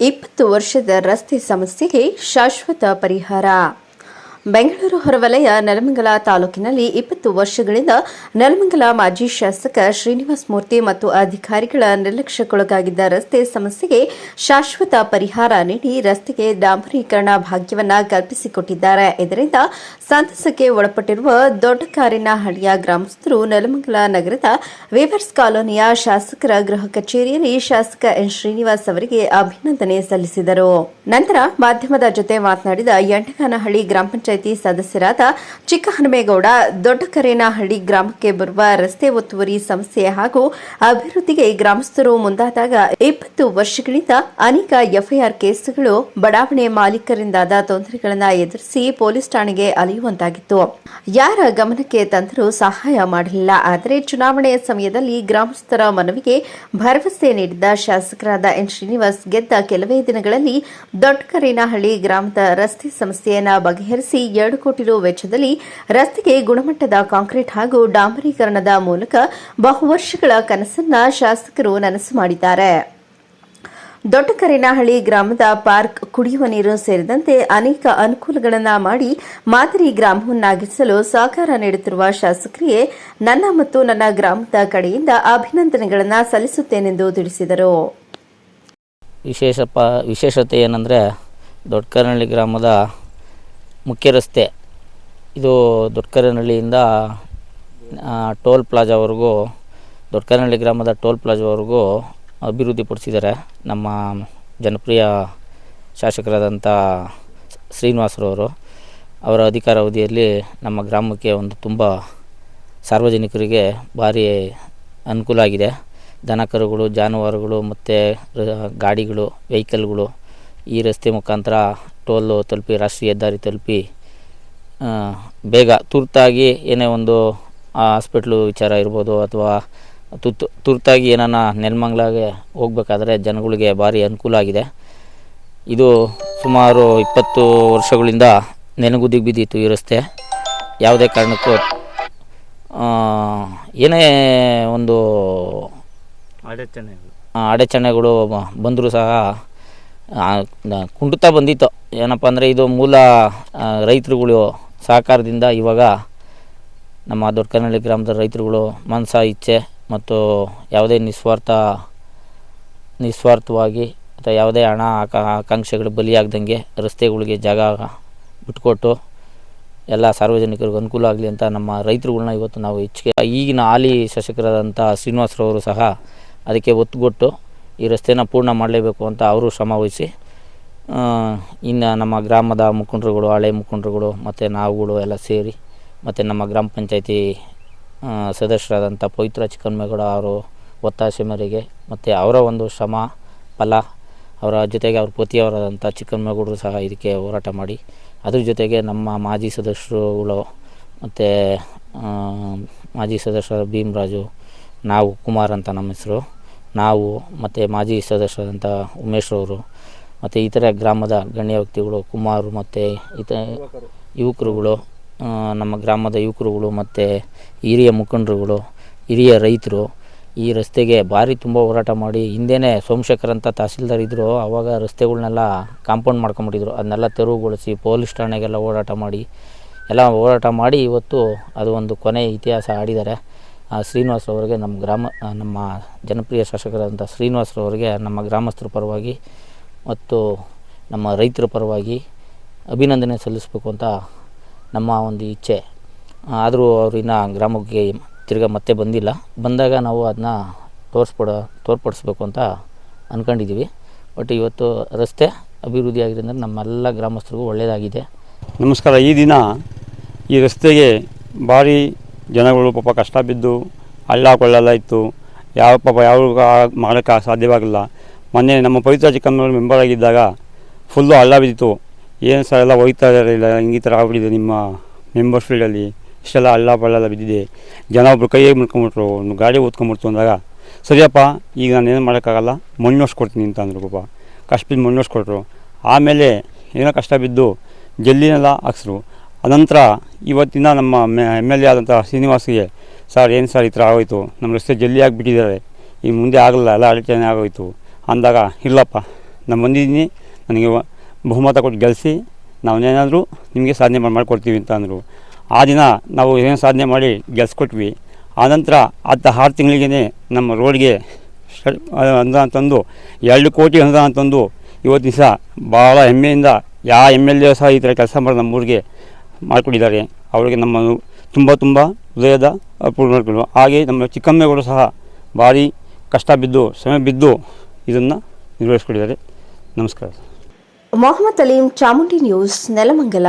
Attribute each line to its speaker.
Speaker 1: ಇಪ್ಪತ್ತು ವರ್ಷದ ರಸ್ತೆ ಸಮಸ್ಯೆಗೆ ಶಾಶ್ವತ ಪರಿಹಾರ. ಬೆಂಗಳೂರು ಹೊರವಲಯ ನೆಲಮಂಗಲ ತಾಲೂಕಿನಲ್ಲಿ ಇಪ್ಪತ್ತು ವರ್ಷಗಳಿಂದ ನೆಲಮಂಗಲ ಮಾಜಿ ಶಾಸಕ ಶ್ರೀನಿವಾಸ್ ಮೂರ್ತಿ ಮತ್ತು ಅಧಿಕಾರಿಗಳ ನಿರ್ಲಕ್ಷ್ಯಕ್ಕೊಳಗಾಗಿದ್ದ ರಸ್ತೆ ಸಮಸ್ಯೆಗೆ ಶಾಶ್ವತ ಪರಿಹಾರ ನೀಡಿ ರಸ್ತೆಗೆ ಡಾಂಬರೀಕರಣ ಭಾಗ್ಯವನ್ನ ಕಲ್ಪಿಸಿಕೊಟ್ಟಿದ್ದಾರೆ. ಇದರಿಂದ ಸಂತಸಕ್ಕೆ ಒಳಪಟ್ಟಿರುವ ದೊಡ್ಡಕಾರಿನಹಳ್ಳಿಯ ಗ್ರಾಮಸ್ಥರು ನೆಲಮಂಗಲ ನಗರದ ವೇವರ್ಸ್ ಕಾಲೋನಿಯ ಶಾಸಕರ ಗೃಹ ಕಚೇರಿಯಲ್ಲಿ ಶಾಸಕ ಎನ್ ಶ್ರೀನಿವಾಸ್ ಅವರಿಗೆ ಅಭಿನಂದನೆ ಸಲ್ಲಿಸಿದರು. ನಂತರ ಮಾಧ್ಯಮದ ಜೊತೆ ಮಾತನಾಡಿದ ಯಂಟಗಾನಹಳ್ಳಿ ಗ್ರಾಮ ಪಂಚಾಯಿತಿ ಸದಸ್ಯರಾದ ಚಿಕ್ಕಹನುಮೇಗೌಡ, ದೊಡ್ಡಕರೇನಹಳ್ಳಿ ಗ್ರಾಮಕ್ಕೆ ಬರುವ ರಸ್ತೆ ಒತ್ತುವರಿ ಸಮಸ್ಯೆ ಹಾಗೂ ಅಭಿವೃದ್ಧಿಗೆ ಗ್ರಾಮಸ್ಥರು ಮುಂದಾದಾಗ ಇಪ್ಪತ್ತು ವರ್ಷಗಳಿಂದ ಅನೇಕ ಎಫ್ಐಆರ್ ಕೇಸುಗಳು ಬಡಾವಣೆ ಮಾಲೀಕರಿಂದಾದ ತೊಂದರೆಗಳನ್ನು ಎದುರಿಸಿ ಪೊಲೀಸ್ ಠಾಣೆಗೆ ಅಲೆಯುವಂತಾಗಿತ್ತು. ಯಾರ ಗಮನಕ್ಕೆ ತಂದರೂ ಸಹಾಯ ಮಾಡಲಿಲ್ಲ ಆದರೆ ಚುನಾವಣೆಯ ಸಮಯದಲ್ಲಿ ಗ್ರಾಮಸ್ಥರ ಮನವಿಗೆ ಭರವಸೆ ನೀಡಿದ್ದ ಶಾಸಕರಾದ ಎನ್ ಶ್ರೀನಿವಾಸ್ ಗೆದ್ದ ಕೆಲವೇ ದಿನಗಳಲ್ಲಿ ದೊಡ್ಡಕರೇನಹಳ್ಳಿ ಗ್ರಾಮದ ರಸ್ತೆ ಸಮಸ್ಯೆಯನ್ನು ಬಗೆಹರಿಸಿ ಎರಡು ಕೋಟಿ ರು ವೆಚ್ಚದಲ್ಲಿ ರಸ್ತೆಗೆ ಗುಣಮಟ್ಟದ ಕಾಂಕ್ರೀಟ್ ಹಾಗೂ ಡಾಂಬರೀಕರಣದ ಮೂಲಕ ಬಹುವರ್ಷಗಳ ಕನಸನ್ನ ಶಾಸಕರು ನನಸು ಮಾಡಿದ್ದಾರೆ. ದೊಡ್ಡಕರೇನಹಳ್ಳಿ ಗ್ರಾಮದ ಪಾರ್ಕ್ ಕುಡಿಯುವ ನೀರು ಸೇರಿದಂತೆ ಅನೇಕ ಅನುಕೂಲಗಳನ್ನು ಮಾಡಿ ಮಾದರಿ ಗ್ರಾಮವನ್ನಾಗಿಸಲು ಸಹಕಾರ ನೀಡುತ್ತಿರುವ ಶಾಸಕರಿಗೆ ನನ್ನ ಮತ್ತು ನನ್ನ ಗ್ರಾಮದ ಕಡೆಯಿಂದ ಅಭಿನಂದನೆಗಳನ್ನು ಸಲ್ಲಿಸುತ್ತೇನೆಂದು ತಿಳಿಸಿದರು.
Speaker 2: ವಿಶೇಷ ವಿಶೇಷತೆ ಏನಂದರೆ ದೊಡ್ಡಕರನಹಳ್ಳಿ ಗ್ರಾಮದ ಮುಖ್ಯ ರಸ್ತೆ. ಇದು ದೊಡ್ಡಕರನಹಳ್ಳಿಯಿಂದ ಟೋಲ್ ಪ್ಲಾಜಾವರೆಗೂ ದೊಡ್ಡಕರನಹಳ್ಳಿ ಗ್ರಾಮದ ಟೋಲ್ ಪ್ಲಾಜಾವರೆಗೂ ಅಭಿವೃದ್ಧಿಪಡಿಸಿದ್ದಾರೆ ನಮ್ಮ ಜನಪ್ರಿಯ ಶಾಸಕರಾದಂಥ ಶ್ರೀನಿವಾಸರವರು. ಅವರ ಅಧಿಕಾರಾವಧಿಯಲ್ಲಿ ನಮ್ಮ ಗ್ರಾಮಕ್ಕೆ ಒಂದು ತುಂಬ ಸಾರ್ವಜನಿಕರಿಗೆ ಭಾರಿ ಅನುಕೂಲ ಆಗಿದೆ. ದನ ಕರುಗಳು, ಜಾನುವಾರುಗಳು ಮತ್ತು ಗಾಡಿಗಳು, ವೆಹಿಕಲ್ಗಳು ಈ ರಸ್ತೆ ಮುಖಾಂತರ ಟೋಲು ತಲುಪಿ ರಾಷ್ಟ್ರೀಯ ಹೆದ್ದಾರಿ ತಲುಪಿ ಬೇಗ ತುರ್ತಾಗಿ ಏನೇ ಒಂದು ಹಾಸ್ಪಿಟ್ಲು ವಿಚಾರ ಇರ್ಬೋದು ಅಥವಾ ತುರ್ತು ತುರ್ತಾಗಿ ಏನಾನ ನೆಲಮಂಗ್ಲಾಗೆ ಹೋಗ್ಬೇಕಾದ್ರೆ ಜನಗಳಿಗೆ ಭಾರಿ ಅನುಕೂಲ ಆಗಿದೆ. ಇದು ಸುಮಾರು ಇಪ್ಪತ್ತು ವರ್ಷಗಳಿಂದ ನೆನಗುದಿಗೆ ಬಿದ್ದಿತ್ತು ಈ ರಸ್ತೆ. ಯಾವುದೇ ಕಾರಣಕ್ಕೂ ಏನೇ ಒಂದು ಅಡಚಣೆಗಳು ಅಡಚಣೆಗಳು ಬಂದರೂ ಸಹ ಕುಂಟುತ್ತಾ ಬಂದಿತ್ತು. ಏನಪ್ಪ ಅಂದರೆ ಇದು ಮೂಲ ರೈತರುಗಳು ಸಹಕಾರದಿಂದ ಇವಾಗ ನಮ್ಮ ದೊಡ್ಡ ಕನ್ನಳ್ಳಿ ಗ್ರಾಮದ ರೈತರುಗಳು ಮನಸ, ಇಚ್ಛೆ ಮತ್ತು ಯಾವುದೇ ನಿಸ್ವಾರ್ಥ, ನಿಸ್ವಾರ್ಥವಾಗಿ ಅಥವಾ ಯಾವುದೇ ಹಣ ಆಕ, ಆಕಾಂಕ್ಷೆಗಳು ಬಲಿಯಾಗ್ದಂಗೆ ರಸ್ತೆಗಳಿಗೆ ಜಾಗ ಬಿಟ್ಕೊಟ್ಟು ಎಲ್ಲ ಸಾರ್ವಜನಿಕರಿಗೆ ಅನುಕೂಲ ಆಗಲಿ ಅಂತ ನಮ್ಮ ರೈತರುಗಳನ್ನ ಇವತ್ತು ನಾವು ಹೆಚ್ಚಿಗೆ ಈಗಿನ ಹಾಲಿ ಶಾಸಕರಾದಂಥ ಶ್ರೀನಿವಾಸರವರು ಸಹ ಅದಕ್ಕೆ ಒತ್ತು ಕೊಟ್ಟು ಈ ರಸ್ತೆನ ಪೂರ್ಣ ಮಾಡಲೇಬೇಕು ಅಂತ ಅವರು ಶ್ರಮ ವಹಿಸಿ ಇನ್ನು ನಮ್ಮ ಗ್ರಾಮದ ಮುಖಂಡರುಗಳು, ಹಳೆ ಮುಖಂಡರುಗಳು, ಮತ್ತು ನಾವುಗಳು ಎಲ್ಲ ಸೇರಿ, ಮತ್ತು ನಮ್ಮ ಗ್ರಾಮ ಪಂಚಾಯತಿ ಸದಸ್ಯರಾದಂಥ ಪವಿತ್ರ ಚಿಕ್ಕನ್ಮೇಗೌಡ ಅವರು ಒತ್ತಾಸೆ ಮೇರೆಗೆ, ಮತ್ತು ಅವರ ಒಂದು ಶ್ರಮ, ಫಲ, ಅವರ ಜೊತೆಗೆ ಅವ್ರ ಪತಿಯವರಾದಂಥ ಚಿಕ್ಕನ್ಮೇಗೌಡರು ಸಹ ಇದಕ್ಕೆ ಹೋರಾಟ ಮಾಡಿ, ಅದ್ರ ಜೊತೆಗೆ ನಮ್ಮ ಮಾಜಿ ಸದಸ್ಯರುಗಳು, ಮತ್ತು ಮಾಜಿ ಸದಸ್ಯರ ಭೀಮರಾಜು, ನಾವು ಕುಮಾರ್ ಅಂತ ನಮ್ಮ ಹೆಸರು ನಾವು ಮತ್ತು ಮಾಜಿ ಸದಸ್ಯರಾದಂಥ ಉಮೇಶ್ರವರು ಮತ್ತು ಇತರ ಗ್ರಾಮದ ಗಣ್ಯ ವ್ಯಕ್ತಿಗಳು, ಕುಮಾರು ಮತ್ತು ಇತ ಯುವಕರುಗಳು ನಮ್ಮ ಗ್ರಾಮದ ಯುವಕರುಗಳು, ಮತ್ತು ಹಿರಿಯ ಮುಖಂಡರುಗಳು, ಹಿರಿಯ ರೈತರು ಈ ರಸ್ತೆಗೆ ಭಾರಿ ತುಂಬ ಹೋರಾಟ ಮಾಡಿ, ಹಿಂದೆನೇ ಸೋಮಶೇಖರ್ ಅಂತ ತಹಸೀಲ್ದಾರ್ ಇದ್ದರು ಆವಾಗ ರಸ್ತೆಗಳನ್ನೆಲ್ಲ ಕಾಂಪೌಂಡ್ ಮಾಡ್ಕೊಂಬಿಟ್ಟಿದ್ರು ಅದನ್ನೆಲ್ಲ ತೆರವುಗೊಳಿಸಿ ಪೊಲೀಸ್ ಠಾಣೆಗೆಲ್ಲ ಹೋರಾಟ ಮಾಡಿ, ಎಲ್ಲ ಹೋರಾಟ ಮಾಡಿ ಇವತ್ತು ಅದು ಒಂದು ಕೊನೆ ಇತಿಹಾಸ ಆಡಿದ್ದಾರೆ. ಶ್ರೀನಿವಾಸರವರಿಗೆ ನಮ್ಮ ಗ್ರಾಮ ನಮ್ಮ ಜನಪ್ರಿಯ ಶಾಸಕರಾದಂಥ ಶ್ರೀನಿವಾಸರವರಿಗೆ ನಮ್ಮ ಗ್ರಾಮಸ್ಥರ ಪರವಾಗಿ ಮತ್ತು ನಮ್ಮ ರೈತರ ಪರವಾಗಿ ಅಭಿನಂದನೆ ಸಲ್ಲಿಸಬೇಕು ಅಂತ ನಮ್ಮ ಒಂದು ಇಚ್ಛೆ. ಆದರೂ ಅವರು ಇನ್ನು ಗ್ರಾಮಕ್ಕೆ ತಿರ್ಗಾ ಮತ್ತೆ ಬಂದಿಲ್ಲ. ಬಂದಾಗ ನಾವು ಅದನ್ನ ತೋರಿಸ್ಬಿಡ ತೋರ್ಪಡಿಸ್ಬೇಕು ಅಂತ ಅಂದ್ಕೊಂಡಿದ್ದೀವಿ ಬಟ್ ಇವತ್ತು ರಸ್ತೆ ಅಭಿವೃದ್ಧಿ ಆಗಿದ್ದರಿಂದ ನಮ್ಮೆಲ್ಲ ಗ್ರಾಮಸ್ಥರಿಗೂ ಒಳ್ಳೆಯದಾಗಿದೆ
Speaker 3: ನಮಸ್ಕಾರ. ಈ ದಿನ ಈ ರಸ್ತೆಗೆ ಭಾರಿ ಜನಗಳು ಪಾಪ ಕಷ್ಟ ಬಿದ್ದು ಹಳ್ಳ ಕೊಳ್ಳೆಲ್ಲ ಇತ್ತು ಯಾವ ಪಾಪ ಯಾವ ಮಾಡೋಕ್ಕೆ ಸಾಧ್ಯವಾಗಿಲ್ಲ. ಮೊನ್ನೆ ನಮ್ಮ ಪವಿತ್ರ ಚಿಕ್ಕಮ್ಮನವರು ಮೆಂಬರ್ ಆಗಿದ್ದಾಗ ಫುಲ್ಲು ಹಳ್ಳ ಬಿದ್ದಿತ್ತು. ಏನು ಸರ್ ಎಲ್ಲ ಹೋಗ್ತಾ ಇರಲಿಲ್ಲ ಹಿಂಗೆ ಈ ಥರ ಆಗ್ಬಿಟ್ಟಿದೆ ನಿಮ್ಮ ಮೆಂಬರ್ ಫೀಲ್ಡಲ್ಲಿ ಇಷ್ಟೆಲ್ಲ ಹಳ್ಳ ಪಳ್ಳೆಲ್ಲ ಬಿದ್ದಿದೆ. ಜನ ಒಬ್ರು ಕೈಯಾಗಿ ಒಂದು ಗಾಡಿ ಓದ್ಕೊಂಬಿಡ್ತು ಅಂದಾಗ, ಸರಿಯಪ್ಪ, ಈಗ ನಾನು ಏನು ಮಾಡೋಕ್ಕಾಗಲ್ಲ? ಮಣ್ಣು ಕೊಡ್ತೀನಿ ಅಂತ ಅಂದರು ಪಾಪ. ಕಷ್ಟ ಬಿದ್ದು ಮಣ್ಣು ಕೊಟ್ಟರು ಆಮೇಲೆ ಏನೋ ಕಷ್ಟ ಬಿದ್ದು ಜಲ್ಲಿನೆಲ್ಲ ಹಾಕ್ಸ್ರು. ಅನಂತರ ಇವತ್ತಿನ ನಮ್ಮ ಎಂ ಎಲ್ ಎ ಆದಂಥ ಶ್ರೀನಿವಾಸ್ಗೆ, ಸರ್, ಏನು ಸರ್ ಈ ಥರ ಆಗೋಯ್ತು? ನಮ್ಮ ರಸ್ತೆ ಜಲ್ಲಿ ಆಗಿಬಿಟ್ಟಿದ್ದಾರೆ. ಈ ಮುಂದೆ ಆಗಲ್ಲ, ಎಲ್ಲ ಅಡಚಣೆ ಆಗೋಯ್ತು. ಅಂದಾಗ, ಇಲ್ಲಪ್ಪ, ನಾನು ಬಂದಿದ್ದೀನಿ. ನನಗೆ ಬಹುಮತ ಕೊಟ್ಟು ಗೆಲ್ಲಿಸಿ ನಾವೇನಾದರೂ ನಿಮಗೆ ಸಾಧನೆ ಮಾಡಿ ಮಾಡಿಕೊಡ್ತೀವಿ ಅಂತ ಅಂದರು. ಆ ದಿನ ನಾವು ಏನು ಸಾಧನೆ ಮಾಡಿ ಗೆಲ್ಸ್ಕೊಟ್ವಿ. ಆನಂತರ ಅತ್ತ ಆರು ತಿಂಗಳಿಗೇ ನಮ್ಮ ರೋಡ್ಗೆ ಅನುದಾನ ತಂದು, ಎರಡು ಕೋಟಿ ಅನುದಾನ ತಂದು ಇವತ್ತು ದಿವಸ ಭಾಳ ಹೆಮ್ಮೆಯಿಂದ ಯಾವ ಎಂ ಎಲ್ ಎ ಸಹ ಈ ಥರ ಕೆಲಸ ಮಾಡಿ ನಮ್ಮೂರಿಗೆ ಮಾಡಿಕೊಟ್ಟಿದ್ದಾರೆ ಅವರಿಗೆ ನಮ್ಮ ತುಂಬ ತುಂಬ ಹೃದಯದ ಪೂರ್ಣಗಳು ಹಾಗೆ ನಮ್ಮ ಚಿಕ್ಕಮ್ಮೆಗಳು ಸಹ ಭಾರಿ ಕಷ್ಟ ಬಿದ್ದು ಸಮಯ ಬಿದ್ದು ಇದನ್ನು ನಿರ್ವಹಿಸ್ಕೊಂಡಿದ್ದಾರೆ. ನಮಸ್ಕಾರ.
Speaker 1: ಮೊಹಮ್ಮದ್ ಅಲೀಂ ಚಾಮುಂಡಿ ನ್ಯೂಸ್ ನೆಲಮಂಗಲ.